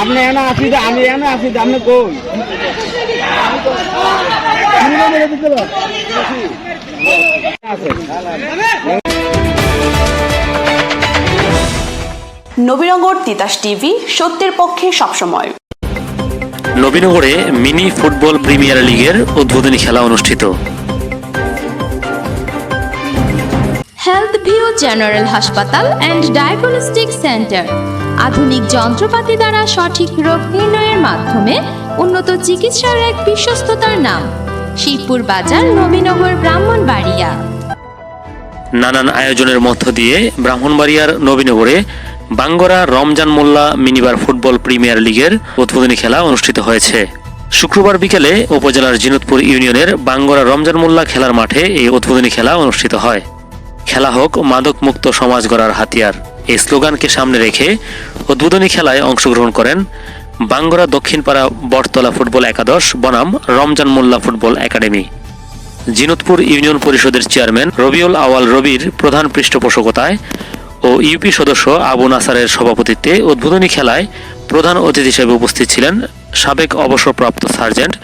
আপনি এনে আসি আমি এনে আসি আপনি কই? নবীনগর তিতাস টিভি সত্যের পক্ষে সবসময়। নবীনগরে মিনি ফুটবল প্রিমিয়ার লিগের উদ্বোধনী খেলা অনুষ্ঠিত। হেলথ ভিউ জেনারেল হাসপাতাল অ্যান্ড ডায়াগনস্টিক সেন্টার আধুনিক যন্ত্রপাতি দ্বারা সঠিক রোগ নির্ণয়ের মাধ্যমে উন্নত চিকিৎসার এক বিশ্বস্ততার নাম, শিবপুর বাজার, নবীনগর, ব্রাহ্মণবাড়িয়া। নানান আয়োজনের মধ্য দিয়ে ব্রাহ্মণবাড়িয়ার নবীনগরে Bangra Ramzan Molla minibar football premier লিগের উদ্বোধনী খেলা অনুষ্ঠিত হয়েছে। শুক্রবার বিকেলে উপজেলার জিনুতপুর ইউনিয়নের বাঙ্গরা রমজান মোল্লা খেলার মাঠে এই উদ্বোধনী খেলা অনুষ্ঠিত হয়। খেলা হোক মাদক মুক্ত সমাজ গড়ার হাতিয়ার। এই স্লোগানকে সামনে রেখে উদ্বোধনী খেলায় অংশগ্রহণ করেন বাঙ্গরা দক্ষিণপাড়া বটতলা ফুটবল একাদশ, বনাম Ramzan Molla football academy. Jinutpur union পরিষদের চেয়ারম্যান রবিউল আওয়াল রবির প্রধান পৃষ্ঠপোষকতায় ও ইউপি সদস্য আবু নাসারের সভাপতিত্বে উদ্বোধনী খেলায় প্রধান অতিথি হিসেবে উপস্থিত ছিলেন সাবেক অবসরপ্রাপ্ত সার্জেন্ট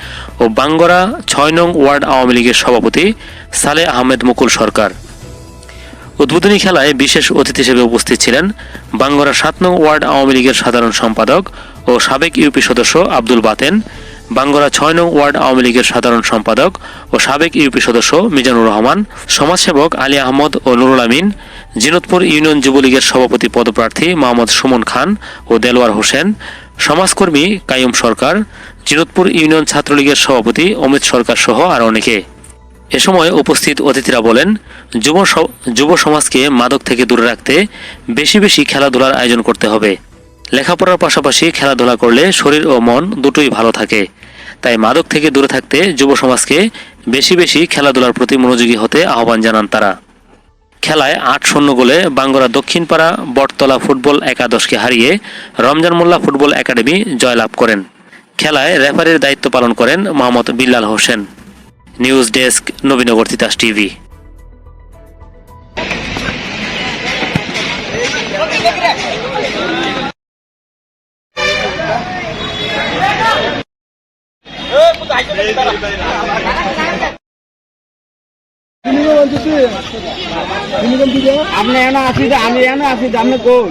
ও বাঙ্গরা ছয় নং ওয়ার্ড আওয়ামী লীগের সভাপতি সালে আহমেদ মুকুল সরকার। উদ্বোধনী খেলায় বিশেষ অতিথি হিসেবে উপস্থিত ছিলেন বাঙ্গরা সাত নং ওয়ার্ড আওয়ামী লীগের সাধারণ সম্পাদক ও সাবেক ইউপি সদস্য আব্দুল বাতেন, বাঙ্গরা ছয় নং ওয়ার্ড আওয়ামী লীগের সাধারণ সম্পাদক ও সাবেক ইউপি সদস্য মিজানুর রহমান, সমাজসেবক আলী আহমদ ও নুরুল আমিন জিনতপুর ইউনিয়ন যুবলীগের সভাপতি পদপ্রার্থী মোহাম্মদ সুমন খান ও দেলোয়ার হোসেন, সমাজকর্মী কায়ুম সরকার জিনতপুর ইউনিয়ন ছাত্রলীগের সভাপতি অমিত সরকার সহ আর অনেকে। এ সময় উপস্থিত অতিথিরা বলেন, যুব যুব সমাজকে মাদক থেকে দূরে রাখতে বেশি বেশি খেলাধুলার আয়োজন করতে হবে। লেখাপড়ার পাশাপাশি খেলাধুলা করলে শরীর ও মন দুটোই ভালো থাকে। তাই মাদক থেকে দূরে থাকতে যুব সমাজকে বেশি বেশি খেলাধুলার প্রতি মনোযোগী হতে আহ্বান জানান তারা। খেলায় আট শূন্য গোলে বাঙ্গরা দক্ষিণপাড়া বটতলা ফুটবল একাদশকে হারিয়ে রমজান মোল্লা ফুটবল একাডেমি জয়লাভ করেন। খেলায় রেফারির দায়িত্ব পালন করেন Mohammad Billal Hossain. News desk Nabinagar Titas TV আপনি এনে আমি আপনি কই